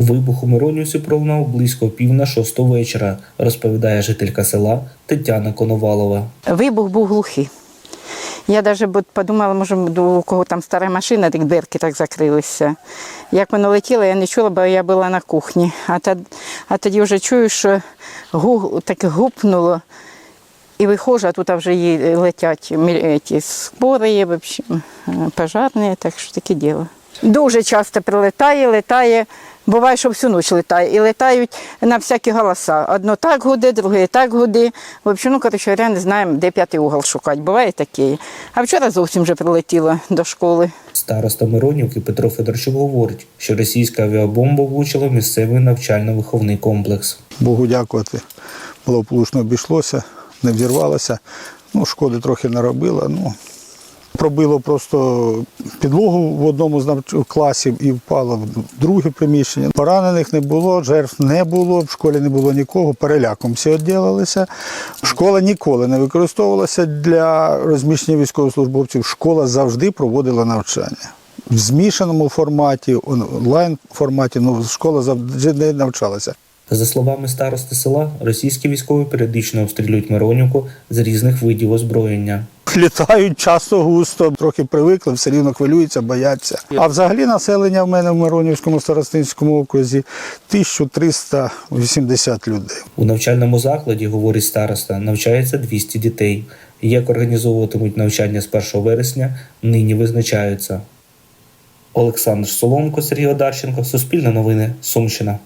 Вибух у Миронівці пролунав близько пів на шосту вечора, розповідає жителька села Тетяна Коновалова. Вибух був глухий. Я навіть подумала, може, у кого там стара машина, так дверки так закрилися. Як воно летіло, я не чула, бо я була на кухні. А, тод- а тоді вже чую, що гу, так гупнуло. І виходжу, а тут вже їй летять ті спори, пожарні, так що таке діло. Дуже часто прилетає, летає. Буває, що всю ніч летає. І летають на всякі голоса. Одно так гуде, друге так гуде. В общем, ну, коротше, говоря, не знаємо, де п'ятий угол шукати. Буває таке. А вчора зовсім вже прилетіло до школи. Староста Миронівки Петро Федорчук говорить, що російська авіабомба влучила в місцевий навчально-виховний комплекс. Богу дякувати. Благополучно обійшлося, не взірвалося. Ну, шкоди трохи наробила. Ну, пробило просто підлогу в одному з класів і впало в друге приміщення. Поранених не було, жертв не було, в школі не було нікого, переляком всі відділилися. Школа ніколи не використовувалася для розміщення військовослужбовців. Школа завжди проводила навчання. В змішаному форматі, онлайн форматі, ну школа завжди не навчалася. За словами старости села, російські військові періодично обстрілюють Миронівку з різних видів озброєння. Літають часто густо, трохи привикли, все рівно хвилюються, бояться. А взагалі населення в мене в Миронівському старостинському окрузі 1380 людей. У навчальному закладі, говорить староста, навчається 200 дітей. Як організовуватимуть навчання з 1 вересня, нині визначаються. Олександр Соломко, Сергій Одарченко, Суспільне новини, Сумщина.